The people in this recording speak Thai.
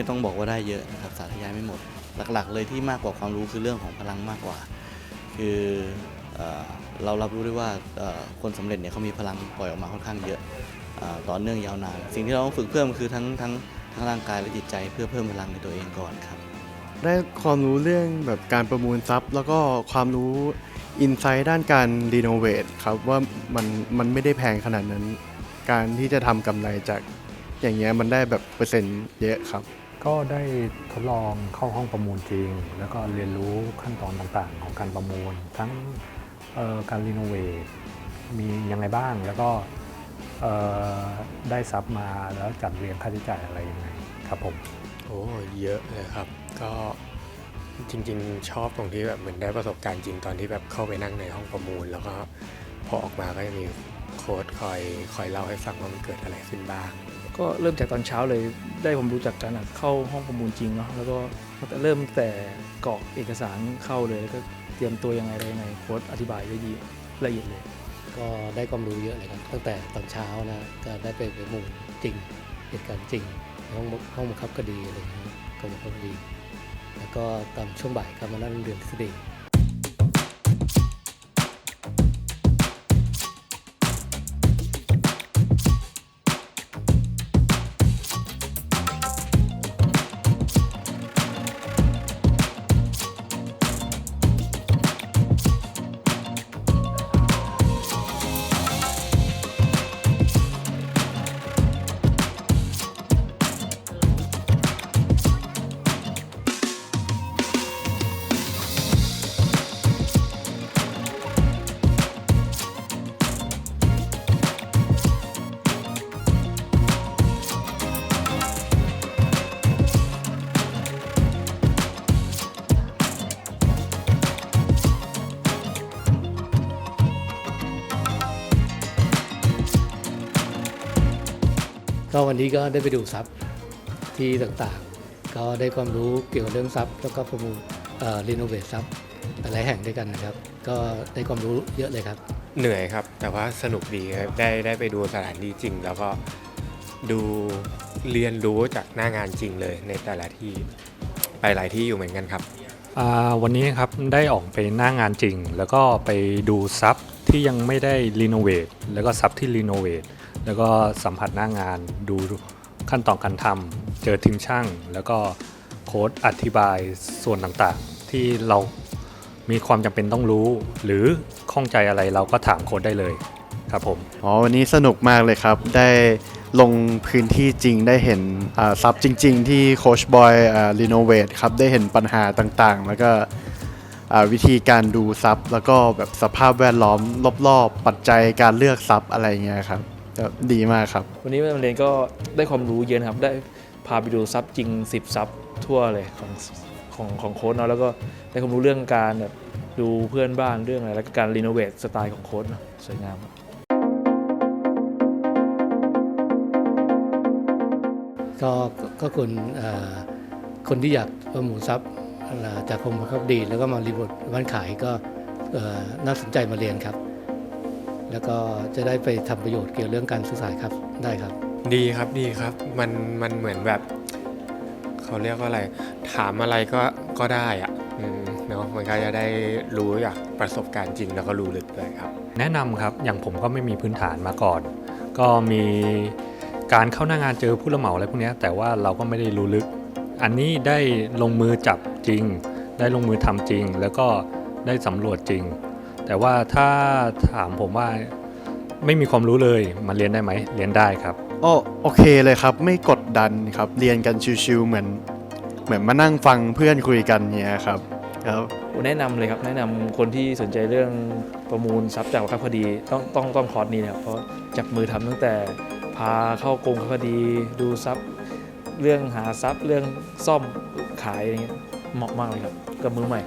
นี้ต้องบอกว่าได้เยอะนะครับสาธยายไม่หมด หลักๆ เลยที่มากกว่าความรู้คือเรื่องของพลังมากกว่า คือเอเรารับรู้ได้ว่าคนสำเร็จเนี่ยเขามีพลังปล่อยออกมาค่อนข้างเยอะอต่อเนื่องยาวนาน สิ่งที่เราต้องฝึกเพิ่มคือทั้งทั้งทั้งร่างกายและจิตใจเพื่อเพิ่มพลังในตัวเองก่อนครับ ได้ความรู้เรื่องแบบการประมูลทรัพย์ แล้วก็ความรู้อินไซต์ด้านการรีโนเวทครับว่ามันมันไม่ได้แพงขนาดนั้น การที่จะทำกำไรจากอย่างเงี้ยมันได้แบบเปอร์เซ็นต์เยอะครับ ก็ได้ทดลองเข้าห้องประมูลจริง แล้วก็เรียนรู้ขั้นตอนต่างๆ ของการประมูล ทั้งการรีโนเวทมียังไงบ้างแล้วก็ได้ทรัพย์มาแล้วจัดเรียงค่าใช้จ่ายอะไรยังไงครับผม โอ้เยอะเลยครับ ก็จริง ๆ ชอบตรงที่แบบเหมือนได้ประสบการณ์จริงตอนที่แบบเข้าไปนั่งในห้องประมูล แล้วก็พอออกมาก็จะมี โค้ดคอยคอยเล่าให้ฟังว่ามันเกิดอะไรขึ้นบ้าง ก็เริ่มจากตอนเช้าเลยได้ผมรู้จักการเข้าห้องประมูลจริงเนาะแล้วก็เริ่มแต่กรอกเอกสารเข้าเลยแล้วก็เตรียมตัวยังไงอะไรยังไงโค้ดอธิบายไว้ดีละเอียดเลย ก็ได้ความรู้เยอะเลยครับตั้งแต่ตอนเช้านะก็ได้ไปประมูลจริงเหตุการณ์จริงในห้องห้องบังคับคดีอะไรอย่างเงี้ยกรมบังคับคดี แล้วก็ตอนช่วงบ่ายก็มานั่งเรียนทฤษฎี ก็วันนี้ก็ได้ไปดูทรัพย์ที่ต่างๆ ก็ได้ความรู้เกี่ยวกับเรื่องทรัพย์ แล้วก็ประมูลรีโนเวททรัพย์หลายๆแห่งด้วยกันนะครับ ก็ได้ความรู้เยอะเลยครับ เหนื่อยครับ แต่ว่าสนุกดีครับ ได้ได้ไปดูสถานที่จริง แล้วก็ดูเรียนรู้จากหน้างานจริงเลยในแต่ละที่ไปหลายที่อยู่เหมือนกันครับอ่าวันนี้ครับได้ออกไปหน้างานจริง แล้วก็ไปดูซับที่ยังไม่ได้รีโนเวทแล้วก็ซับที่รีโนเวท แล้วก็สัมผัสหน้างานดูขั้นตอนการทำเจอทีมช่าง แล้วก็โค้ดอธิบายส่วนต่างๆ ที่เรามีความจำเป็นต้องรู้ หรือข้องใจอะไรเราก็ถามโค้ดได้เลยครับผมอ๋อวันนี้สนุกมากเลยครับ ได้ลงพื้นที่จริงได้เห็นซับจริง ๆ ที่โคชบอยรีโนเวทครับได้เห็นปัญหาต่างๆ แล้วก็วิธีการดูซับแล้วก็แบบสภาพแวดล้อมรอบๆ ปัจจัยการเลือกซับอะไรเงี้ยครับ ก็ดีมากครับ วันนี้มาเรียนก็ได้ความรู้เยอะนะครับ ได้พาไปดูซับจริง 10 ซับทั่วเลยของของของโค้ดเนาะแล้วก็ได้ความรู้เรื่องการแบบดูเพื่อนบ้านเรื่องอะไรแล้วก็การรีโนเวทสไตล์ของโค้ดเนาะสวยงามครับ ก็ก็ก็คนเอ่อคนที่อยากประมูลทรัพย์เอ่อจากกรมบังคับคดี แล้วก็มารีบทบ้านขายก็เอ่อน่าสนใจมาเรียนครับ แล้วก็จะได้ไปทำประโยชน์เกี่ยวเรื่องการซื้อขายครับได้ครับ ดีครับดีครับมันมันเหมือนแบบเขาเรียกว่าอะไร ถามอะไรก็ก็ได้อะอืมเนาะมันก็จะได้รู้จากประสบการณ์จริงแล้วก็รู้ลึกเลยครับ แนะนำครับอย่างผมก็ไม่มีพื้นฐานมาก่อน ก็มีการเข้าหน้างานเจอผู้รับเหมาอะไรพวกเนี้ยแต่ว่าเราก็ไม่ได้รู้ลึก อันนี้ได้ลงมือจับจริง ได้ลงมือทำจริง แล้วก็ได้สำรวจจริง แต่ว่าถ้าถามผมว่าไม่มีความรู้เลยมาเรียนได้ไหมเรียนได้ครับโอ้โอเคเลยครับ ไม่กดดันครับ เรียนกันชิวๆเหมือน เหมือนมานั่งฟังเพื่อนคุยกันเนี้ยครับครับแนะนำเลยครับแนะนำคนที่สนใจเรื่องประมูลทรัพย์จากบังคับคดีต้องต้องต้องคอร์สนี้นะครับเพราะจับมือทำตั้งแต่พาเข้ากรมบังคับคดี ดูทรัพย์ เรื่องหาทรัพย์ เรื่องซ่อมขายอะไรเงี้ยเหมาะมากเลยครับกับมือใหม่